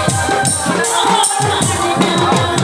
Oh, my God.